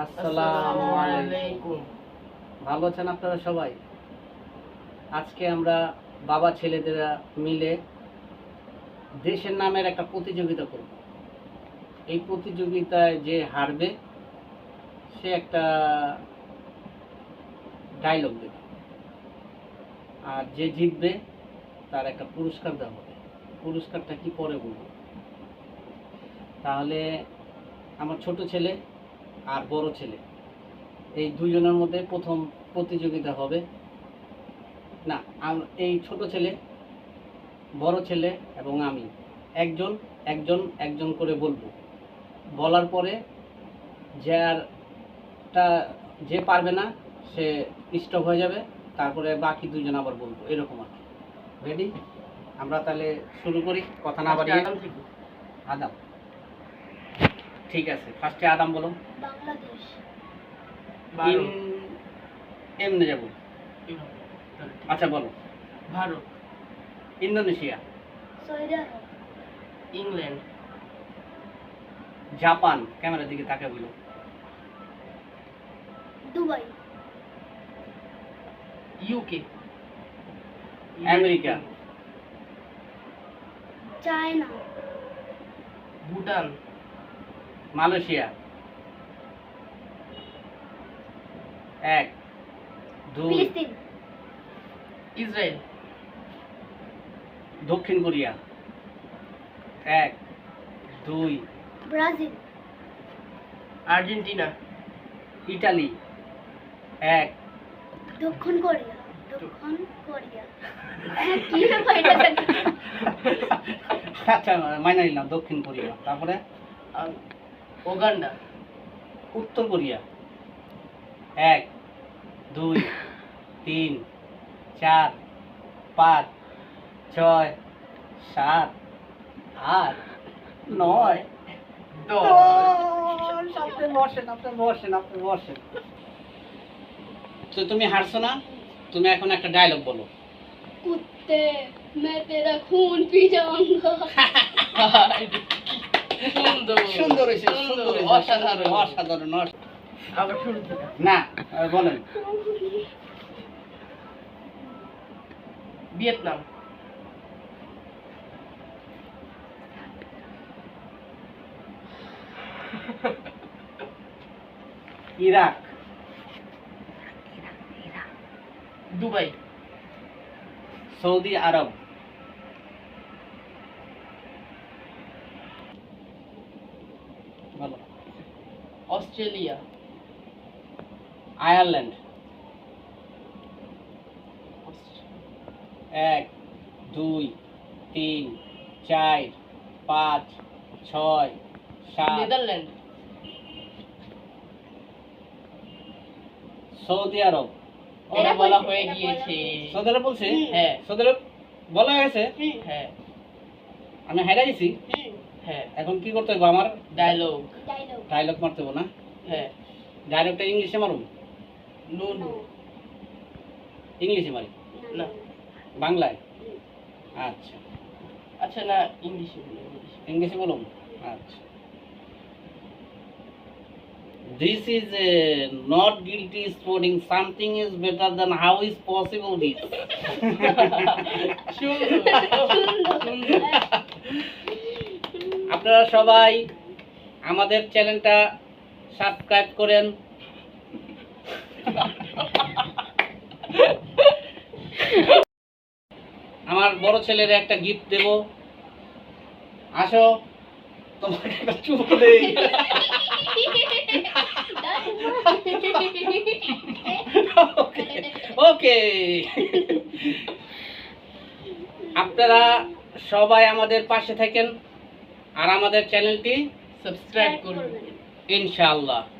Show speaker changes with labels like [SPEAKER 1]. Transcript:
[SPEAKER 1] ভালো আছেন আপনারা সবাই আজকে আমরা বাবা ছেলেদের মিলে দেশের নামের একটা প্রতিযোগিতা করব এই প্রতিযোগিতায় যে হারবে সে একটা ডায়লগ দেবে আর যে জিতবে তার একটা পুরস্কার দেওয়া হবে পুরস্কারটা কি পরে বলবো তাহলে আমার ছোট ছেলে আর বড় ছেলে এই দুজনের মধ্যে প্রথম প্রতিযোগিতা হবে না এই ছোট ছেলে বড় ছেলে এবং আমি একজন একজন একজন করে বলবো বলার পরে যে যারটা যে পারবে না সে স্টপ হয়ে যাবে তারপরে বাকি দুজন আবার বলবো এরকম আর কি রেডি আমরা তাহলে শুরু করি কথা না বাড়িয়ে আদাম ঠিক আছে ফার্স্টে আদাম বলো বাংলাদেশ যাব আচ্ছা বলো Bharat Indonesia England Japan camera দিকে তাকে বলো
[SPEAKER 2] Dubai
[SPEAKER 3] UK
[SPEAKER 1] America
[SPEAKER 4] China
[SPEAKER 3] Bhutan
[SPEAKER 1] Malaysia এক দুই ইসরায়েল দক্ষিণ কোরিয়া এক দুই
[SPEAKER 5] ব্রাজিল
[SPEAKER 3] আর্জেন্টিনা
[SPEAKER 1] ইটালি এক
[SPEAKER 6] দক্ষিণ কোরিয়া দক্ষিণ কোরিয়া হ্যাঁ,
[SPEAKER 1] আচ্ছা দক্ষিণ কোরিয়া তারপরে উত্তর কোরিয়া এক দুই তিন চার পাঁচ ছয় সাত আট নয় দশ আপনি বসেন আপনি বসেন আপনি বসেন তো তুমি হারছো না তুমি এখন একটা ডায়লগ বলো
[SPEAKER 7] কুত্তে मैं
[SPEAKER 1] সুন্দর সুন্দর অসাধারণ অসাধারণ না বলেন Vietnam Iraq Dubai Saudi Arab Australia Ireland এক দুই তিন চার পাঁচ ছয় সাত নেদারল্যান্ড সৌদি আরব বলা হয়ে হ্যাঁ হ্যাঁ আমি গেছি হ্যাঁ এখন কি করতে
[SPEAKER 3] আমার ডায়লগ ডায়লগ মারতে হ্যাঁ
[SPEAKER 1] ডায়লগটা ইংলিশে মারুন নো নো ইংলিশে মানে না বাংলায় আচ্ছা
[SPEAKER 3] আচ্ছা না ইংলিশে
[SPEAKER 1] ইংলিশে বলুন আচ্ছা this is a not guilty sporting something is better than how is possible this আপনারা সবাই আমাদের চ্যানেলটা সাবস্ক্রাইব করেন আমার বড় ছেলের একটা গিফট দেব আসো তোমাকে ওকে আপনারা সবাই আমাদের পাশে থাকেন আর আমাদের চ্যানেলটি সাবস্ক্রাইব করুন ইনশাআল্লাহ